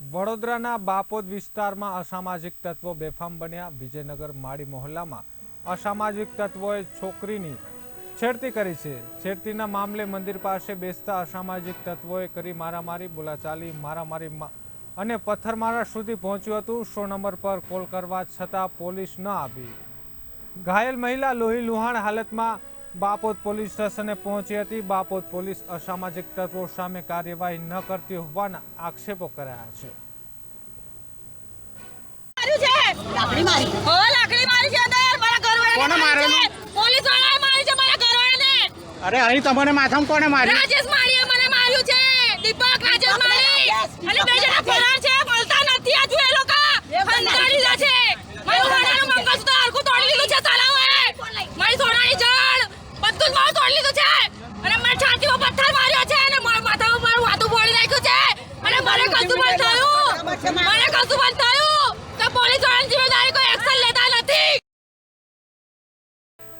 વડોદરાના બાપોદ વિસ્તારમાં અસામાજિક તત્વો બેફામ બન્યા. વિજયનગર માળી મોહલ્લામાં અસામાજિક તત્વોએ છોકરીની છેડતી કરી છે. છેડતીના મામલે મંદિર પાસે બેસતા અસામાજિક તત્વોએ કરી મારામારી, બોલાચાલી, મારામારી અને પથ્થરમારા સુધી પહોંચ્યું હતું. સો નંબર પર કોલ કરવા છતાં પોલીસ ન આવી. ઘાયલ મહિલા લોહી લુહાણ હાલતમાં બાપોદ પોલીસ સ્ટેશને પહોંચી હતી. બાપોદ પોલીસ અસામાજિક તત્વો સામે કાર્યવાહી ન કરતી હોવાના આક્ષેપો કર્યા છે. લાકડી મારી. હો લાકડી મારી છે અંદર. મારા ઘરવાળાને કોને મારેલું? પોલીસ વાળાએ મારી છે મારા ઘરવાળાને. અરે અહીં તમને માથામાં કોને માર્યું? રાજેશ માળીએ મને માર્યું છે. દીપક રાજેશ મારી. અને બે જણા ફરાર છે મળતા નથી આજુ એ લોકો ખંડારી લીધા છે મારું સોનાનું મંગળસૂત્ર હરખું તોડી લીધું છે સાલાઓએ મારી સોનાની જળ બધું જ મારું તોડી લીધું છે અને મારી છાતીમાં પથ્થર માર્યો છે અને મારા માથામાં મારું વાતું ફોડી નાખ્યું છે અને મને કશું પણ થયું મને કશું પણ